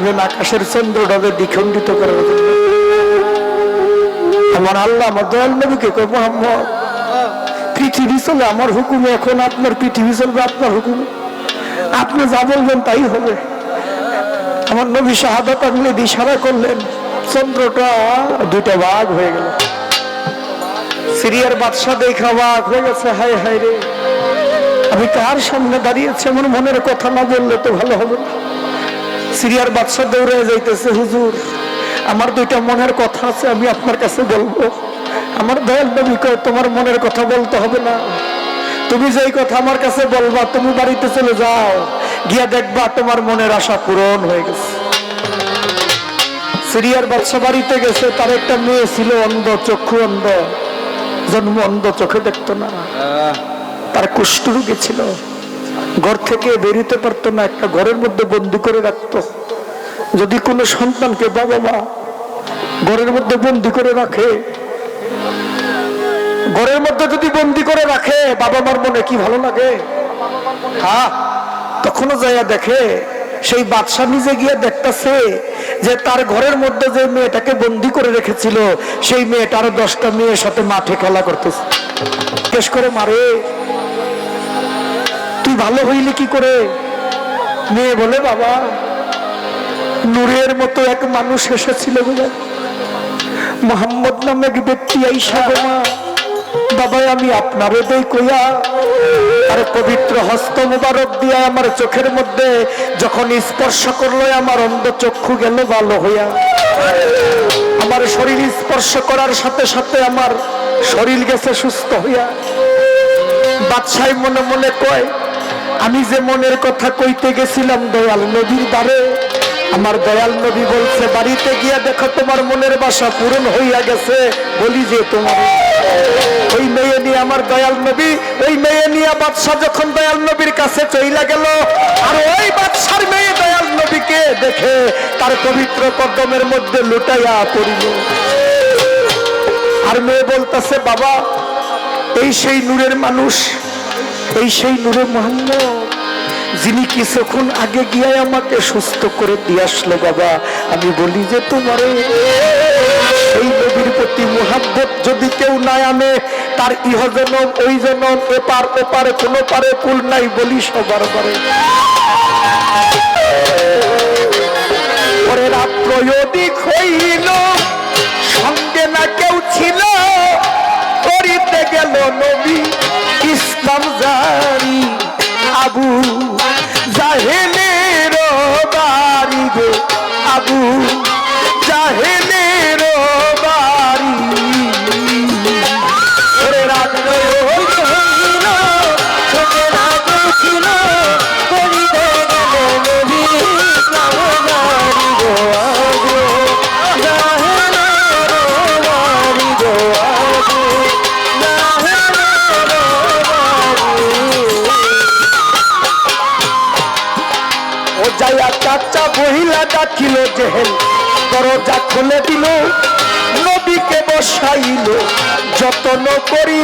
আসবেন আকাশের চন্দ্রটাকে দ্বিখণ্ডিত করার জন্য আমার আল্লাহ, আমার দয়াল নবীকে পৃথিবী চলে, আমার হুকুমে এখন, আপনার পৃথিবী চলবে, আপনার হুকুমে। আপনি যা বলবেন তাই হবে। আমার নবী শাহাদাত আনলে ইশারা করলেন। চন্দ্রটা দুইটা ভাগ হয়ে গেল। সিরিয়ার বাদশাহ দেখা ভাগ হয়ে গেছে, হায় হায় রে। আমি কার সামনে দাঁড়িয়েছি, আমার মনের কথা না বললে তো ভালো হবে না। সিরিয়ার বাদশাহ দৌড়ে যাইতেছে হুজুর আমার দুইটা মনের কথা আছে আমি আপনার কাছে বলব। আমার দয়াল নবী কয় তোমার মনের কথা বলতে হবে না। তুমি যেই কথা আমার কাছে বলবা তুমি বাড়িতে চলে যাও। গিয়া দেখবা তোমার মনের আশা পূরণ হয়ে গেছে। সিরিয়ার বাদশা বাড়িতে গেছে তার একটা মেয়ে ছিল অন্ধ চক্ষু অন্ধ। জন্ম অন্ধ চোখে দেখতো না। তার কুষ্ঠরোগী ছিল। ঘর থেকে বেরোতে পারতো না, একটা ঘরের মধ্যে বন্দি করে রাখতো। যদি কোনো সন্তানকে বাবা মা ঘরের মধ্যে বন্দি করে রাখে, ঘরের মধ্যে যদি বন্দি করে রাখে, বাবা মার মনে কি ভালো লাগে? হ্যাঁ তখনও যাইয়া দেখে, সেই বাদশা নিজে গিয়ে দেখতেছে যে তার ঘরের মধ্যে যে মেয়েটাকে বন্দি করে রেখেছিল, সেই মেয়েটা আরও দশটা মেয়ের সাথে মাঠে খেলা করতেছে। করে মারে। ভালো হইলি কি করে? মেয়ে বলে, বাবা, নূরের মতো এক মানুষ এসেছিল বলে। মোহাম্মদ নামে এক ব্যক্তি আইসা গোমা বাবা আমি আপনার দেই কইয়া আর পবিত্র হস্ত মুবারক দিয়া আমার চোখের মধ্যে যখন স্পর্শ করল, আমার অন্ধ চক্ষু গেল ভালো হইয়া। আমার শরীর স্পর্শ করার সাথে সাথে আমার শরীর গেছে সুস্থ হইয়া। বাদশাহ মনে মনে কয় আমি যে মনের কথা কইতে গেছিলাম দয়াল নদীর দ্বারে, আমার দয়াল নবী বলছে, বাড়িতে গিয়া দেখো, তোমার মনের বাসা পূরণ হইয়া গেছে। বলি যে, তোমার ওই মেয়ে নিয়ে আমার দয়াল নবী, ওই মেয়ে নিয়ে বাদশাহ যখন দয়াল নবীর কাছে চইলা গেল, আর ওই বাদশার মেয়ে দয়াল নবীকে দেখে তার পবিত্র কদমের মধ্যে লুটাইয়া পড়িল। আর মেয়ে বলতেছে, বাবা, এই সেই নূরের মানুষ এই সেই নূরে মোহাম্মদ, যিনি কিছুক্ষণ আগে গিয়ে আমাকে সুস্থ করে দিয়ে আসলো, বাবা? আমি বলি যে তোমারে, সেই নবীর প্রতি মোহাব্বত যদি কেউ নাই আনে, তার ইহ জনম, ওই জনম, এপার ওপারে, কোনো পারে কুল নাই বলি সবার পারে পরে রাত্র হইল ডাকিল জেহেল দরজা খুলে দিল, নবীকে বসাইল, যতন করি।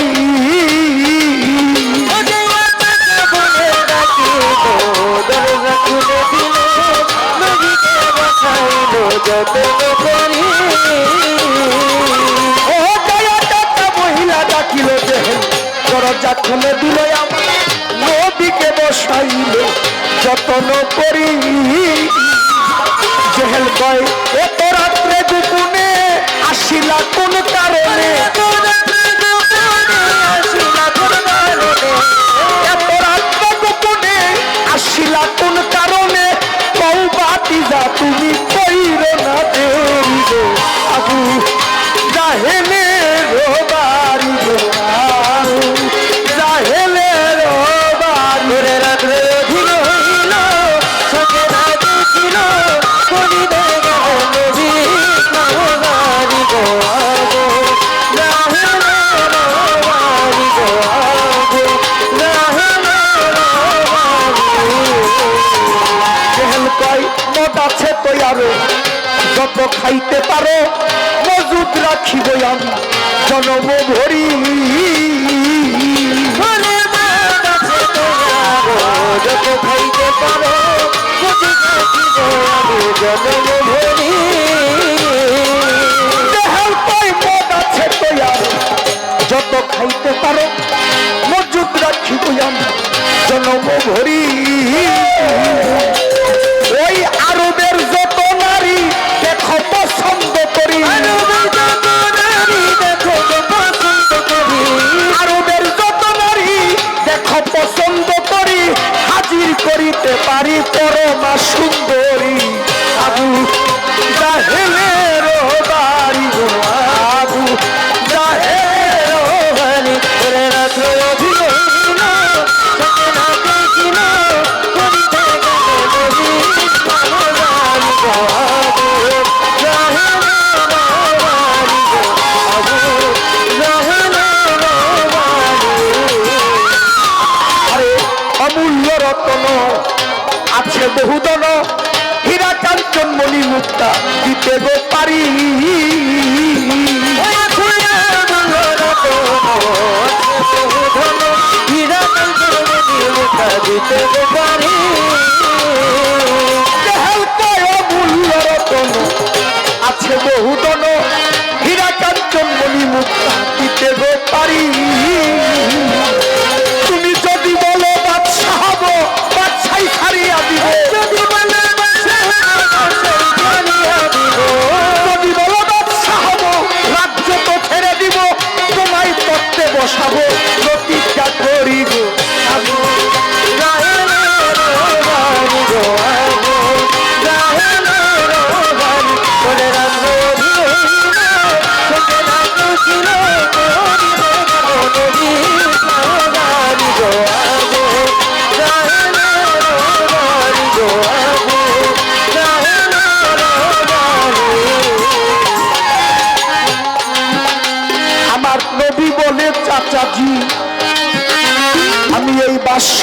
মহিলা ডাকিল জেহেল দরজা খুলে দিল আমার, নবীকে বসাইল, যতন করি। জেহেল কয় এত রাত্রে গোপনে আসিলা কোন কারণে? এত রাত্রে গোপনে আসিলা কোন কারণে? কৌ বাতিজা তুমি কইর না দেরি গো আবু জাহেলে কয় মদ আছে তো আরও যত খাইতে পারো মজুদ রাখিব আমি জনম ভরি। যত খাইতে পারো মজুদ রাখিব আমি জনম ভরি। দেহের মদ আছে তৈয়ার। যত খাইতে পারো মজুদ রাখিব আমি জনম ভরি। করিতে পরে পরমা সুন্দরী আবু জাহেলের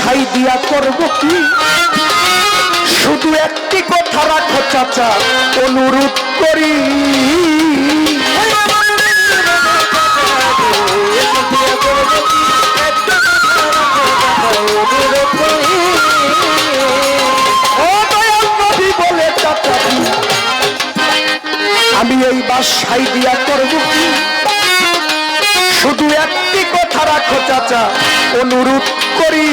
বাসাই দিয়া করব কি? শুধু একটি কথা রাখো, চাচা, অনুরোধ করি। আমি এই বাসাই দিয়া করব কি? শুধু একটি কথা রাখো চাচা। অনুরোধ করি।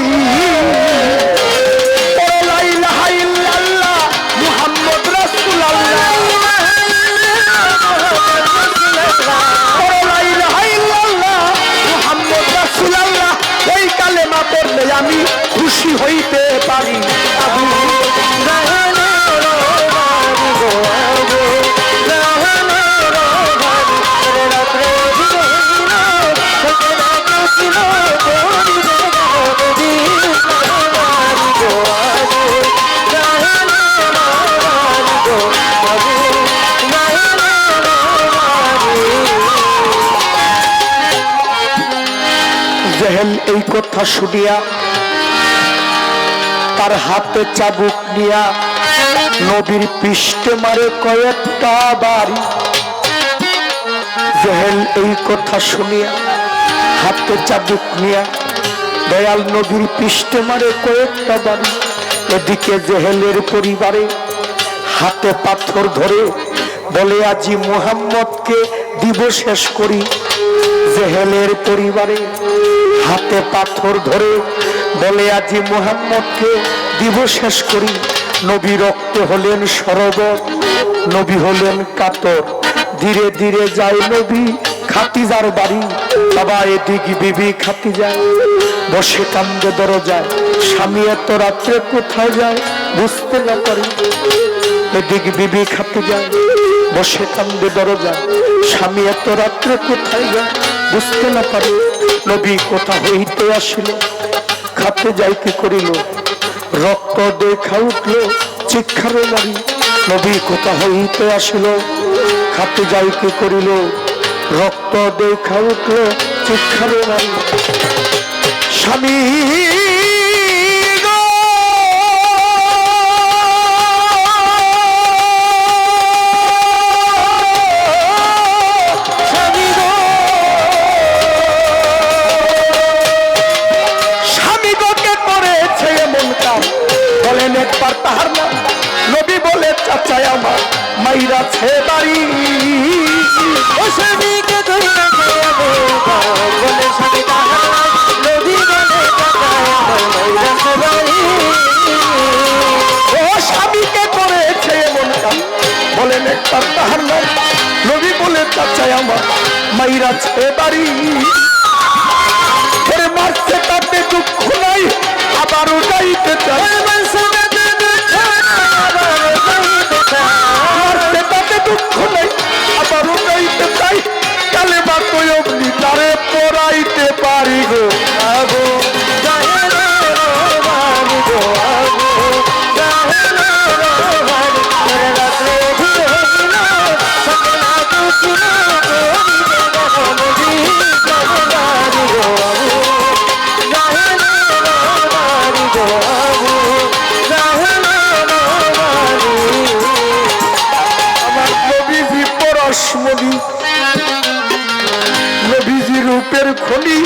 আমি খুশি হইতে পারি। আবু এই কথা শুনিয়া তার হাতে চাবুক নিয়া নবীর পৃষ্ঠে মারে কয়েকটা বাড়ি। জেহেল, এই কথা শুনিয়া হাতে চাবুক নিয়া দয়াল নবীর পৃষ্ঠে মারে কয়েকটা বাড়ি। এদিকে জেহেলের পরিবারে হাতে পাথর ধরে বলে, আজি মুহাম্মদকে দিব শেষ করি। জেহেলের পরিবারে হাতে পাথর ধরে বলে আজি মুহাম্মদকে দিব শেষ করি। নবী রক্ত হলেন সরোবর নবী হলেন কাতর। ধীরে ধীরে যায় নবী খাতিজার বাড়ি। বাবা এদিক বিবি খাতি যায় বসে কান্দে দরজায়। স্বামী এত রাত্রে কোথায় যায় বুঝতে না পারি। এদিক বিবি খাতি যায় বসে কান্দে দরজা স্বামী এত রাত্রে কোথায় যায় বুঝতে না পারে। নবী কোথা হইতে আসিল, খাতে যাইতে করিল, রক্ত দেখা উঠল চিক্ষারে নারী নবী কোথা হইতে আসিল, খাতে যাইতে করিল, রক্ত দেখা উঠল চিক্ষারে নারী স্বামী মাইরা ছে বাড়ি। ও স্বামীকে ধরে বলে স্বামী তাহার নদী বলে বাড়ি। ও স্বামীকে করেছে এমন বলেন একবার তাহার নাম নবী বলে মারছে তাতে দুঃখ নাই আবারও যাইতে চাই। দুঃখ নাই আবার উঠাইতে চাই কালে বা কই অগ্নি তারে পড়াইতে পারি গো। আগো পরশমণি নবীজি রূপের খনি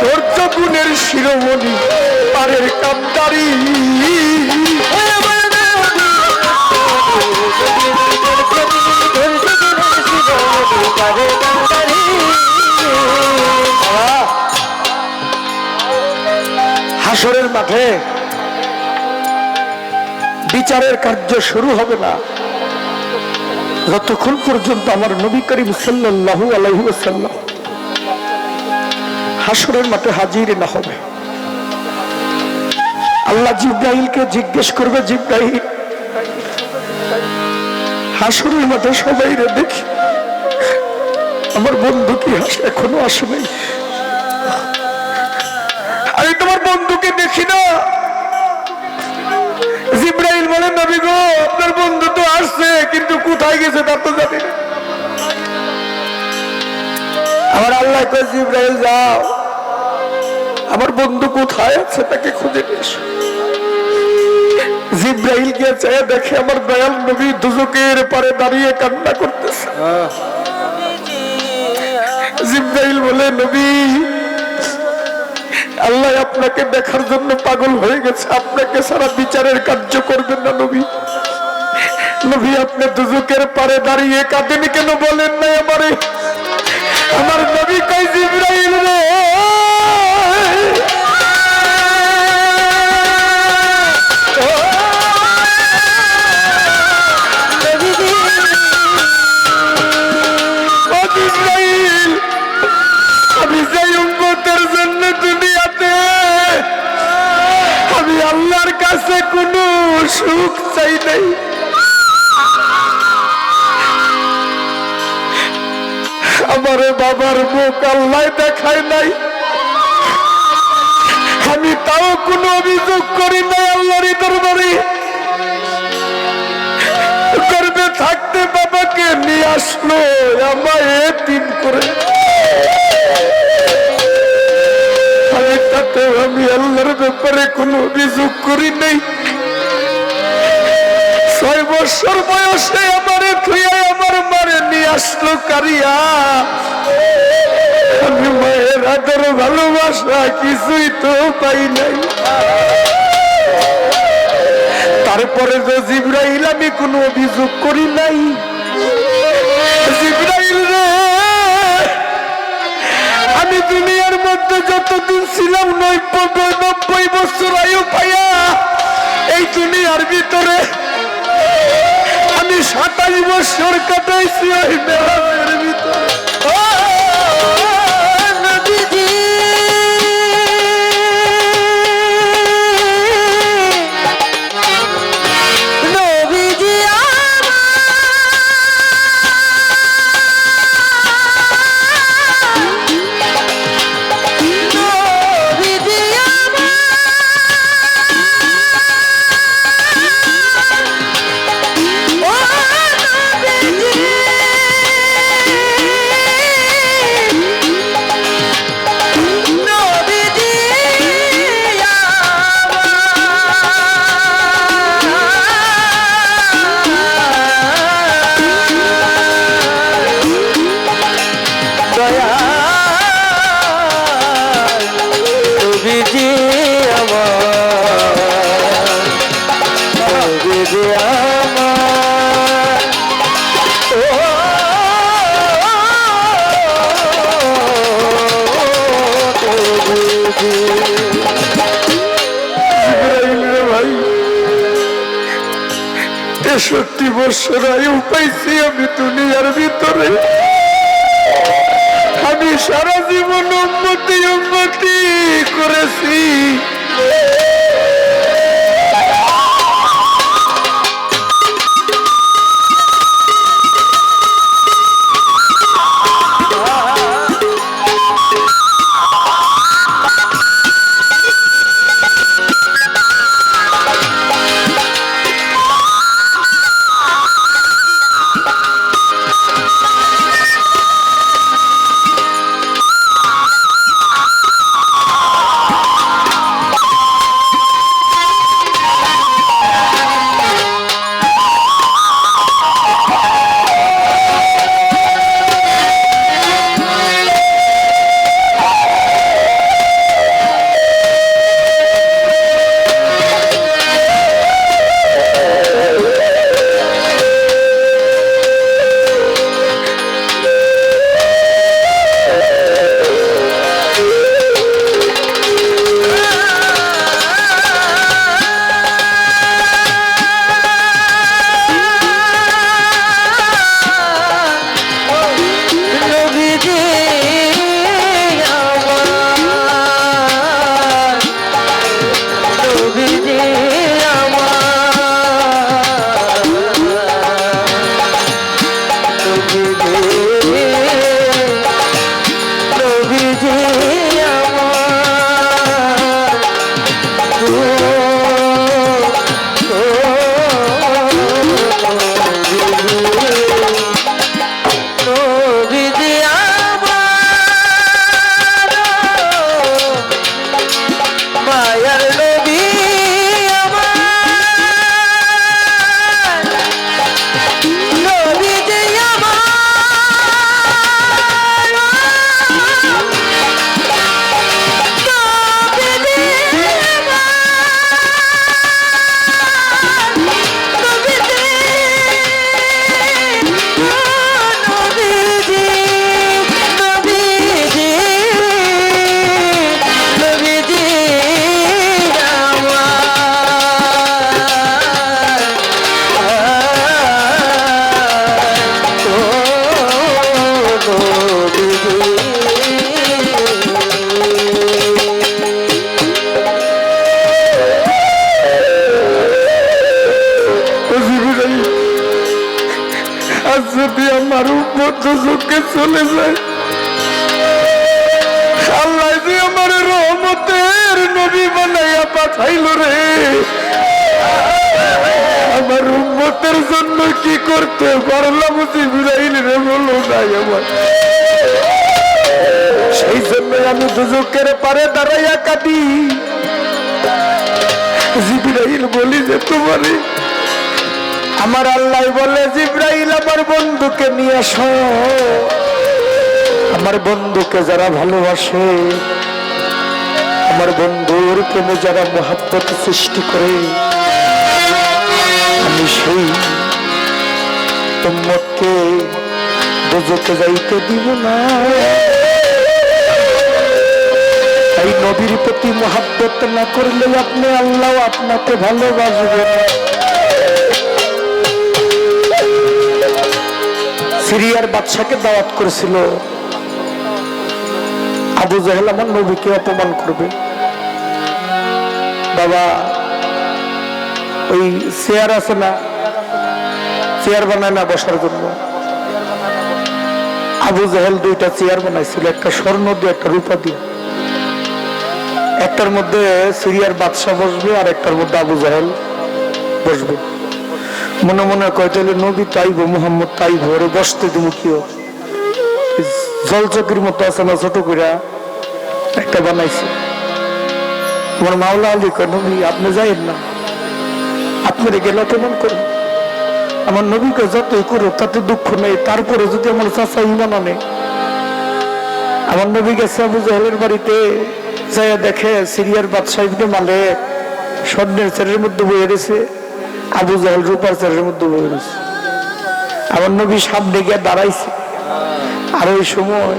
ধৈর্য গুণের শিরোমণি, পারের কামদারি। হাসরের মাঠে বিচারের কার্য শুরু হবে না। যতক্ষণ পর্যন্ত আমার নবী করিম সাল্লাল্লাহু আলাইহি হাসরের মাঠে হাজির না হবে, আল্লাহ জিব্রাইলকে জিজ্ঞেস করবে, জিব্রাইল হাসরের মাঠে সবাই রে দেখি, আমার বন্ধু কি হাসে এখনও আসে নাই আমি তোমার বন্ধুকে দেখি না। জিব্রাইল বলে, নবী গো, আপনার বন্ধু আসছে, কিন্তু কোথায় গেছে তার তো জানি আমার আল্লাহ জিব্রাইল, যাও। আমার বন্ধু কোথায় আছে তাকে খুঁজে। জিব্রাইল গিয়ে চেয়ে দেখে আমার দয়াল নবী দুজকের পারে দাঁড়িয়ে কান্না করতেছে। জিব্রাইল বলে, নবী, আল্লাহ আপনাকে দেখার জন্য পাগল হয়ে গেছে। আপনাকে সারা বিচারের কার্য করবেন না নবী। নবী, আপনি দুজকের পারে দাঁড়িয়ে কাঁদেন কেন বলেন না আমারে? আমার নবী কই জিব্রাইল রে! আমি আল্লাহর কাছে কোনো সুখ চাই নাই। আমার বাবার মুখ আল্লাহ দেখায় নাই। আমি তাও কোনো অভিযোগ করি নাই আল্লাহরই দরবারে। গর্বে থাকতে বাবাকে নিয়ে আসলো আমায় এতিম করে। আমি তাতে আমি আল্লাহর ব্যাপারে কোনো অভিযোগ করি নাই। ছয় বছর বয়সে আমারে থুয়ে আসলো কারিয়া। আমি মায়ের আদর ভালোবাসা কিছুই তো পাই নাই। তারপরে যে জিব্রাইল, আমি কোনো অভিযোগ করি নাই। জিব্রাইল রে, আমি দুনিয়ার মধ্যে যতদিন ছিলাম নব্বই নব্বই বছর আয়ু পাইয়া এই দুনিয়ার ভিতরে সাতাশ বছর কাটাইছি ওই মেলামের ভিতরে যে আমার বছর আয়ু পাইছি আমি দুনিয়ার ভিতরে। আমি সারা জীবন উন্নতি উন্নতি করেছি। উম্মত চলে যায়। আল্লাহ যে আমার রহমতের নবী বানাইয়া পাঠাইল রে। আমার উম্মতের জন্য কি করতে পারলাম জিবরাইল রে বলো নাই আমার। সেই জন্য আমি দুজকের পারে দাঁড়াইয়া কাটি জিবরাইল বলি যে তোমারে আমার আল্লাহ বলে, জিব্রাইল আমার বন্ধুকে নিয়ে আসো আমার বন্ধুকে যারা ভালোবাসে, আমার বন্ধুর প্রেমে যারা মহাব্বত সৃষ্টি করে, আমি সেই উম্মতকে দুজকে যাইতে দিব না। তাই নবীর প্রতি মহাব্বত না করলে আপনি আল্লাহ আপনাকে ভালোবাসবেন। সিরিয়ার বাদশাকে দাওয়াত করেছিল। আবু জাহেল আমার নবীকে অপমান করবে। বাবা, ওই চেয়ার আছে না? চেয়ার বানায় না বসার জন্য? আবু জাহেল দুইটা চেয়ার বানাইছিল, একটা স্বর্ণ দিয়ে, একটা রূপা দিয়ে। একটার মধ্যে সিরিয়ার বাদশাহ বসবে আর একটার মধ্যে আবু জাহেল বসবে। মনে মনে কয় তাহলে নবী তাইব, মোহাম্মদ তাইব, ওরে বসতে দিব কিও জলচকির মতো আছে না, ছোট করে একটা বানাইছে। আমার মাওলা আলী কয়, নবী, আপনি যাইন না। আপনি গেলে কেমন করুন আমার নবীকে যতই করো তাতে দুঃখ নেই। তারপরে যদি আমার চাচা ইমান আনে। আমার নবী গেছে আবু জাহেলের বাড়িতে, যাইয়া দেখে সিরিয়ার বাদশাহ মালে স্বর্ণের চেরের মধ্যে বয়ে রয়েছে আবু জাহেল রূপার চেরের মধ্যে বয়ে রয়েছে আমার নবী সামনে গিয়ে দাঁড়াইছে। আর ওই সময়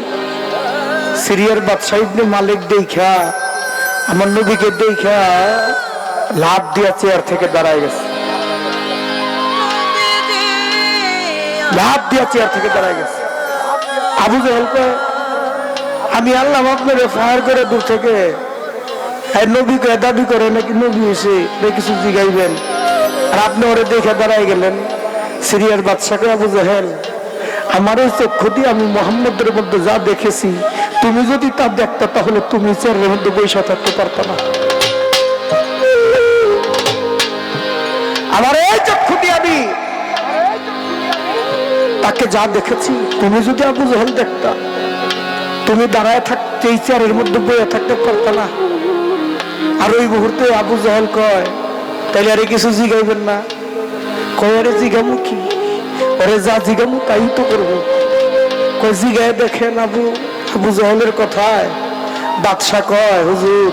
সিরিয়ার বাদশাহ ইবনে মালিক দেখা আমার নবীকে দেখা লাভ দিয়া চেয়ার থেকে দাঁড়ায় গেছে। লাভ দিয়া চেয়ার থেকে দাঁড়ায় গেছে। আবু জাহেল আমি আল্লাহ আপনার ফায়ার করে দূর থেকে নবী করে দাবি করে নাকি নবী এসে কিছু জিগাইবেন? আর আপনি ওরে দেখে দাঁড়াই গেলেন। সিরিয়ার বাদশাকে আবু জাহেল, আমার এই চক্ষু দিয়ে আমি মোহাম্মদের মধ্যে যা দেখেছি, তুমি যদি তা দেখতে, তাহলে তুমি চেয়ারের মধ্যে বৈশা থাকতে পারতো না। আমার এই চক্ষু দিয়ে আমি তাকে যা দেখেছি, তুমি যদি আবু জাহেল দেখতা, তুমি দাঁড়ায় থাকতে, এই চেয়ারের মধ্যে বইয়ে থাকতে পারত না। আর ওই মুহূর্তে আবু জাহেল কয় তাইলে আরে কিছু জিগাইবেন না। কয়, আরে জিগামু কি? ওরে যা জিগামু তাই তো করব। কয়, জিগায় দেখেন আবু আবু জাহেলের কথায়। বাদশা কয়, হুজুর,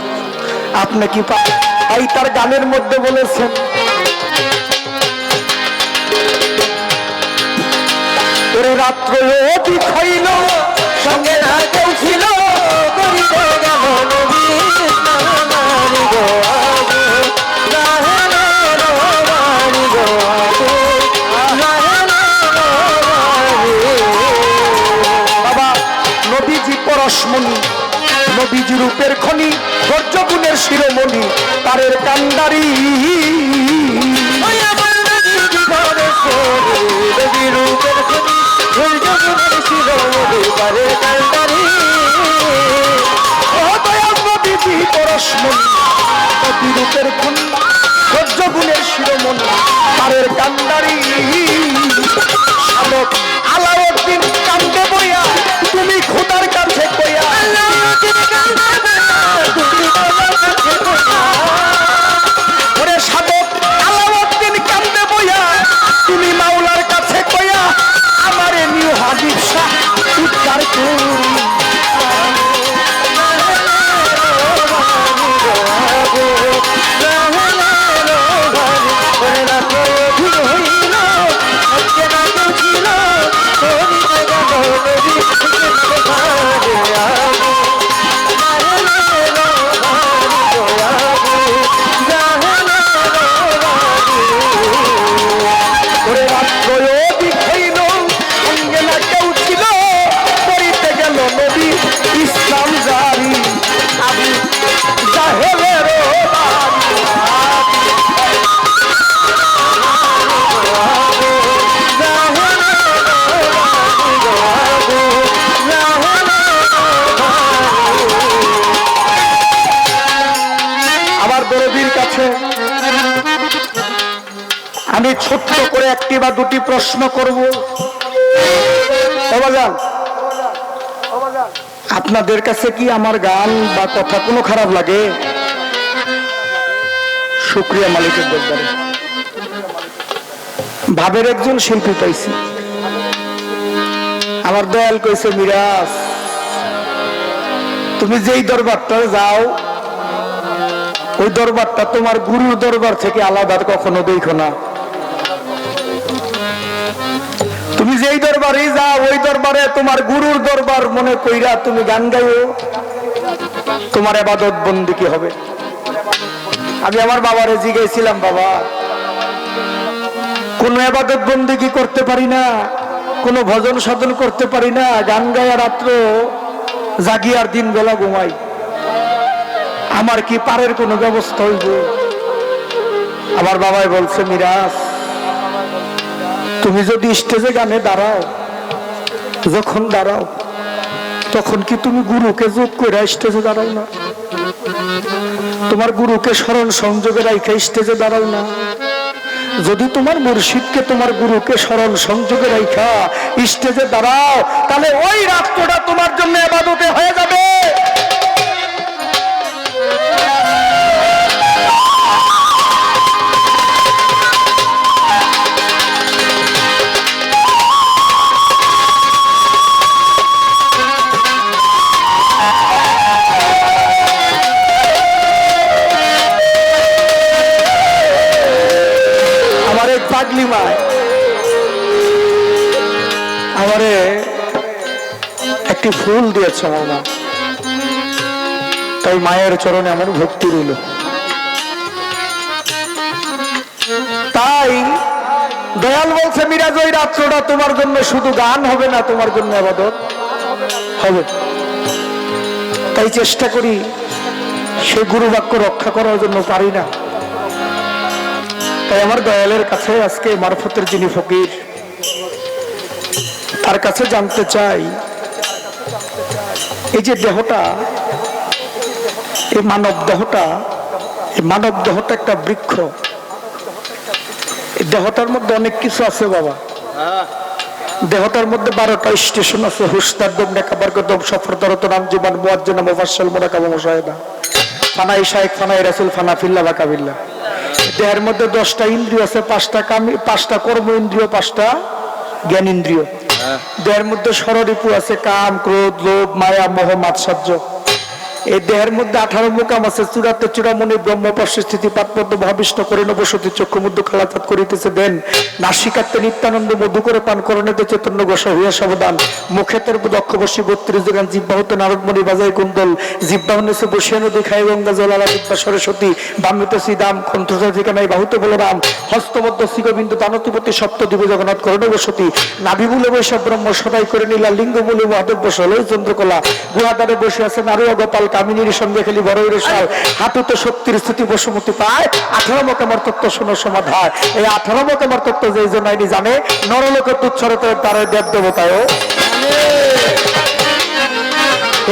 আপনি কি পা- এই তার গানের মধ্যে বলেছেন। ওরে রাত্র অতি খাইল? সঙ্গে না কেউ ছিল? পরশমণি নবীজি রূপের খনি ধৈর্য গুণের শিরোমণি তারের কান্দারি রূপের খনি ধৈর্য গুণের শিরোমণি তারের আলাউদ্দিন কান্দে ওরে একটি বা দুটি প্রশ্ন করব। আপনাদের কাছে কি আমার গান বা কথা কোনো খারাপ লাগে? শুক্রিয়া মালিকের দরবারে। ভাবের একজন শিল্পী পাইছি। আমার দয়াল কইছে, মিরাজ, তুমি যেই দরবারটা যাও, ওই দরবারটা তোমার গুরুর দরবার থেকে আলাদা কখনো দেখো না। যেই দরবারে যাও, ওই দরবারে তোমার গুরুর দরবার মনে কইরা তুমি গান গাইও। তোমার আবাদত বন্দি কি হবে? আমি আমার বাবারে জিজ্ঞেছিলাম বাবা, কোন আবাদত বন্দি কি করতে পারি না? কোন ভজন সাধন করতে পারি না? গান গায়া রাত্র জাগিয়ার দিন বেলা ঘুমাই। আমার কি পারের কোনো ব্যবস্থা হইব? আমার বাবাই বলছে, মিরাজ তুমি যদি স্টেজে গানে দাঁড়াও, যখন দাঁড়াও, তখন কি তুমি গুরুকে যোগ করে স্টেজে দাঁড়াও না? তোমার গুরুকে স্মরণ সংযোগে রাইখা স্টেজে দাঁড়াও না। যদি তোমার মুর্শিদকে তোমার গুরুকে স্মরণ সংযোগে রাইখা স্টেজে দাঁড়াও, তাহলে ওই রাত্রটা তোমার জন্য এবাদতে হয়ে যাবে। একটি ফুল দিয়েছে আমার মা তাই মায়ের চরণে আমার ভক্তি রইল। তাই দয়াল বলছে মিরাজ ওই রাত্রটা তোমার জন্য শুধু গান হবে না, তোমার জন্য আবাদত হবে। তাই চেষ্টা করি সে গুরু বাক্য রক্ষা করার জন্য পারি না। তাই আমার দয়ালের কাছে আজকে মারফতের যিনি ফকির, তার কাছে জানতে চাই এই যে দেহটা, এই মানব দেহটা, এই মানব দেহটা একটা বৃক্ষ। দেহটার মধ্যে অনেক কিছু আছে বাবা। দেহটার মধ্যে বারোটা স্টেশন আছে হুসদার দম নেকাবার গদম সফর দরত নাম জীবন, মুয়াজ্জিন, মুফাসসাল, মুরাকাব, মুশাহিদা। ফানাই ইশায়েক ফানা রাসূল, ফানা ফিল্লা বা কাবিল্লা দেহের মধ্যে দশটা ইন্দ্রিয় আছে, পাঁচটা কামি, পাঁচটা কর্ম ইন্দ্রিয়, পাঁচটা জ্ঞান ইন্দ্রিয়। দেহের মধ্যে ষড়রিপু আছে কাম ক্রোধ লোভ মায়া মোহ মাৎসর্য। এই দেহের মধ্যে আঠারো মুকাম আছে, চূড়াতে চূড়ামণি ব্রহ্মপর্ষ স্থিতি পাতপদ্ম ভাবিষ্ট করে নবসতী চক্ষু মধ্য খালাতাত করিতেছে, দেন নাসিকাত্তে নিত্যানন্দ মধু করে পান করণেতে চৈতন্য গোসা হইয়া সাবধান। মুখেতের দক্ষ বসি বত্রিশ যোগান জিব্বাহত নারদমণি বাজাই কুন্দল জিব্বাহনেছে বসিয়া নদী খাই গঙ্গা জলালা বিদ্যা সরস্বতী। বামিত শ্রীদাম কণ্ঠসা ঠিকানাই বাহুতে বলরাম হস্তমধ্য শ্রীগোবিন্দ দানতিপতি সপ্ত দিব জগন্নাথ করণ বসতি। নাভি নাভিমূলে বৈশাখ ব্রহ্ম সদাই করে নিলা, লিঙ্গ মূলে মহাদেব বসল চন্দ্রকলা। গুহাদারে বসে আছে নারুয়া গোপাল কামিনীর সঙ্গে খেলি বড় রেশাল হাঁটুতে শক্তির স্থিতি বসুমতি পায়। আঠারো মকামার তত্ত্ব শোনো সমাধায় এই আঠারো মকামার তত্ত্ব যে জন্য আইনি জানে নরলোকে তুচ্ছরতে তার দেব দেবতায়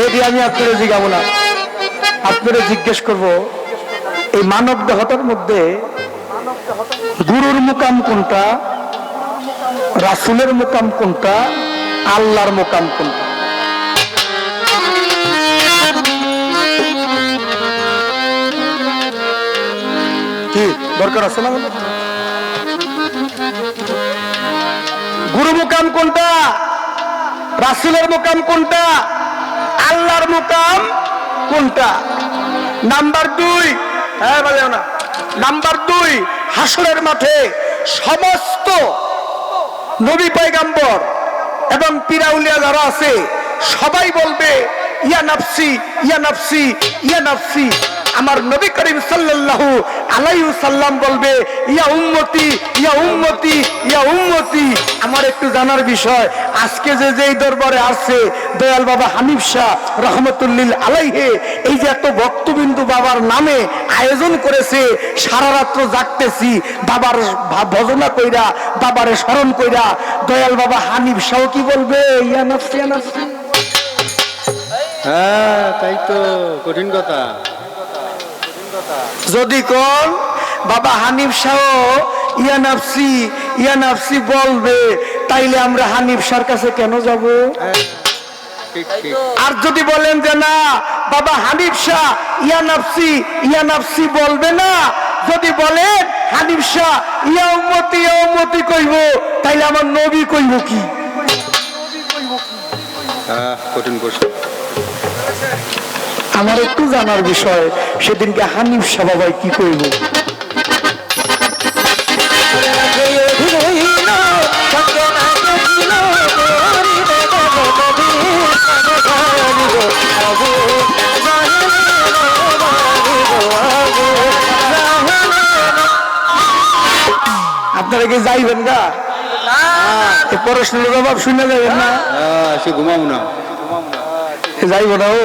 এটি আমি আপনারা জিজ্ঞাবো না। আপনারা জিজ্ঞেস করব এই মানব দেহতার মধ্যে গুরুর মুকাম কোনটা? রাসুলের মুকাম কোনটা? আল্লাহর মুকাম কোনটা? দরকার আছে না গুরু মুকাম কোনটা? রাসুলের মুকাম কোনটা? আল্লাহর মুকাম কোনটা? নাম্বার দুই হ্যাঁ বাজাও না। নাম্বার দুই, হাসরের মাঠে সমস্ত নবী পাইগাম্বর এবং পিরাউলিয়া যারা আছে, সবাই বলবে, ইয়া নাফসি ইয়া নাফসি ইয়া নাফসি। আমার নবী করিম সাল্লাল্লাহু আলাইহি সাল্লাম বলবে, ইয়া উম্মতি ইয়া উম্মতি ইয়া উম্মতি। আমার একটু জানার বিষয়, আজকে যে যেই দরবারে আছে দয়াল বাবা হানিফ শাহ রহমতুল্লিল আলাইহে, এই যে এত ভক্তবিন্দু বাবার নামে আয়োজন করেছে, সারা রাত্র জাগতেছি, বাবার ভজনা কইরা, বাবারে স্মরণ কইরা, দয়াল বাবা হানিফ শাহ কি বলবে? ইয়া নাফসি, ইয়া হ্যাঁ তাই তো, কঠিন কথা। যদি কোন, বাবা হানিফ শাহ, ইয়া নাফসি ইয়া নাফসি বলবে, তাইলে আমরা হানিফ শাহর কাছে কেন যাব? আর যদি বলেন যে না, বাবা হানিফ শাহ, ইয়া নাফসি ইয়া নাফসি বলবে না, যদি বলেন হানিফ শাহ, ইয়া উম্মতি ইয়া উম্মতি কইব, তাইলে আমার নবী কইব কি? কঠিন প্রশ্ন। আমার একটু জানার বিষয় সেদিনকে হানিফ শাহ বাবাই কি কইব? আপনারা কি যাইবেন গা? পড়াশোনার জবাব শুনে যাবেন না? সে ঘুমাবো না। যাইব না ও?